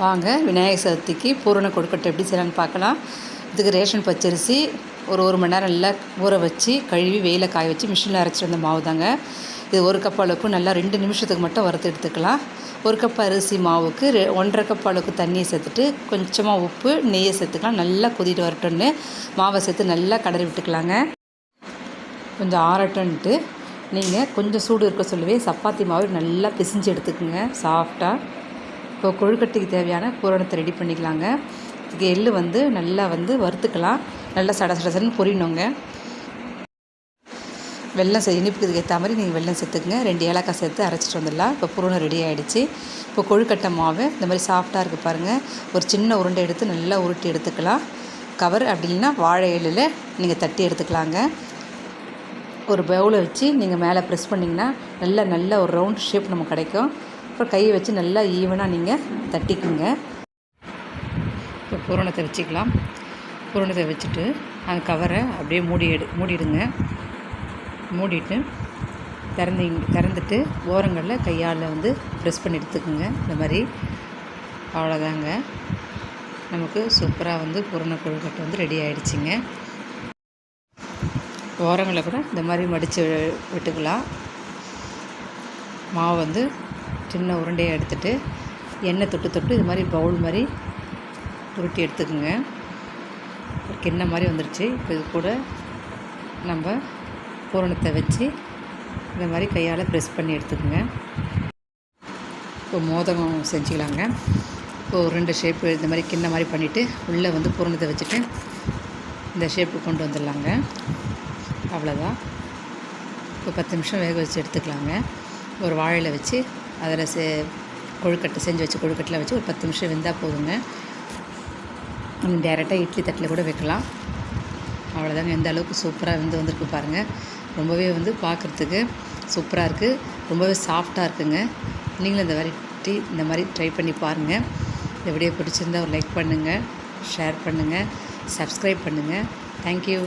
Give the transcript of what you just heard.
வாங்க விநாயகர் சதுர்த்திக்கு பூரண கொழுக்கட்டை எப்படி செய்யலான்னு பார்க்கலாம். இதுக்கு ரேஷன் பச்சரிசி ஒரு ஒரு மணி நேரம் நல்லா ஊற வச்சு கழுவி வெயில காய வச்சு மிஷினில் அரைச்சிட்டு வந்த மாவு தாங்க. இது ஒரு கப் அளவுக்கு நல்லா ரெண்டு நிமிஷத்துக்கு மட்டும் வறுத்து எடுத்துக்கலாம். ஒரு கப் அரிசி மாவுக்கு ரெ ஒன்றரை கப் அளவுக்கு தண்ணியை சேர்த்துட்டு கொஞ்சமாக உப்பு நெய்யை சேர்த்துக்கலாம். நல்லா கொதிட்டு வரட்டும்னு மாவை சேர்த்து நல்லா கடறி விட்டுக்கலாங்க. கொஞ்சம் ஆறட்டுன்ட்டு நீங்கள் கொஞ்சம் சூடு இருக்க சொல்லவே சப்பாத்தி மாவு நல்லா பிசிஞ்சு எடுத்துக்கோங்க சாஃப்டாக இப்போ கொழுக்கட்டைக்கு தேவையான பூரணத்தை ரெடி பண்ணிக்கலாங்க. இதுக்கு எள்ளு வந்து நல்லா வந்து வறுத்துக்கலாம். நல்லா சட சட சடன்னு பொரியணுங்க. வெள்ளம் செ இனிப்புக்கு ஏற்ற மாதிரி நீங்கள் வெள்ளம் சேர்த்துக்குங்க. ரெண்டு ஏலக்காய் சேர்த்து அரைச்சிட்டு வந்துடலாம். இப்போ பூரணம் ரெடி ஆகிடுச்சு இப்போ கொழுக்கட்டை மாவு இந்த மாதிரி சாஃப்டாக இருக்குது பாருங்கள் ஒரு சின்ன உருண்டை எடுத்து நல்லா உருட்டி எடுத்துக்கலாம். கவர் அப்படி இல்லைன்னா வாழை இலையில் நீங்கள் தட்டி எடுத்துக்கலாங்க. ஒரு பவுலை வச்சு நீங்கள் மேலே ப்ரெஸ் பண்ணிங்கன்னா நல்ல நல்ல ஒரு ரவுண்ட் ஷேப் நமக்கு கிடைக்கும். அப்புறம் கையை வச்சு நல்லா ஈவனாக நீங்கள் தட்டிக்குங்க. இப்போ பூரணத்தை வச்சுக்கலாம். பூரணத்தை வச்சுட்டு அந்த கவரை அப்படியே மூடி எடு மூடிடுங்க. மூடிட்டு திறந்தீங்க திறந்துட்டு ஓரங்களில் கையால் வந்து ப்ரெஸ் பண்ணி எடுத்துக்கோங்க. இந்த மாதிரி. அவ்வளோதாங்க. நமக்கு சூப்பராக வந்து பூரண கொழுக்கட்டை வந்து ரெடி ஆகிடுச்சிங்க ஓரங்களை கூட இந்த மாதிரி மடித்து விட்டுக்கலாம். மாவு வந்து சின்ன உருண்டையை எடுத்துகிட்டு எண்ணெய் தொட்டு தொட்டு இது மாதிரி பவுல் மாதிரி உருட்டி எடுத்துக்கோங்க. ஒரு கிண்ணம் மாதிரி வந்துருச்சு. இப்போ இது கூட நம்ம பூரணத்தை வச்சு இந்த மாதிரி கையால் ப்ரெஸ் பண்ணி எடுத்துக்கோங்க. இப்போ மோதகம் செஞ்சுக்கலாங்க. இப்போ ஒரு ரெண்டு ஷேப்பு இந்த மாதிரி கிண்ண மாதிரி பண்ணிவிட்டு உள்ளே வந்து பூரணத்தை வச்சுட்டு இந்த ஷேப்பு கொண்டு வந்துடலாங்க. அவ்வளோதான் இப்போ பத்து நிமிஷம் வேக வச்சு எடுத்துக்கலாங்க. ஒரு வாழையில் வச்சு அதில் செ கொழுக்கட்டை செஞ்சு வச்சு கொழுக்கட்டில் வச்சு ஒரு பத்து நிமிஷம் வெந்தால் போதுங்க. நம்ம டேரெக்டாக இட்லி தட்டில் கூட வைக்கலாம். அவ்வளோதாங்க எந்த அளவுக்கு சூப்பராக வெந்து வந்திருக்கு பாருங்கள் ரொம்பவே வந்து பார்க்குறதுக்கு சூப்பராக இருக்குது ரொம்பவே சாஃப்டாக இருக்குங்க. நீங்களும் இந்த வெரைட்டி இந்த மாதிரி ட்ரை பண்ணி பாருங்கள் இந்த வீடியோ பிடிச்சிருந்தா ஒரு லைக் பண்ணுங்கள் ஷேர் பண்ணுங்கள் சப்ஸ்கிரைப் பண்ணுங்கள் தேங்க்யூ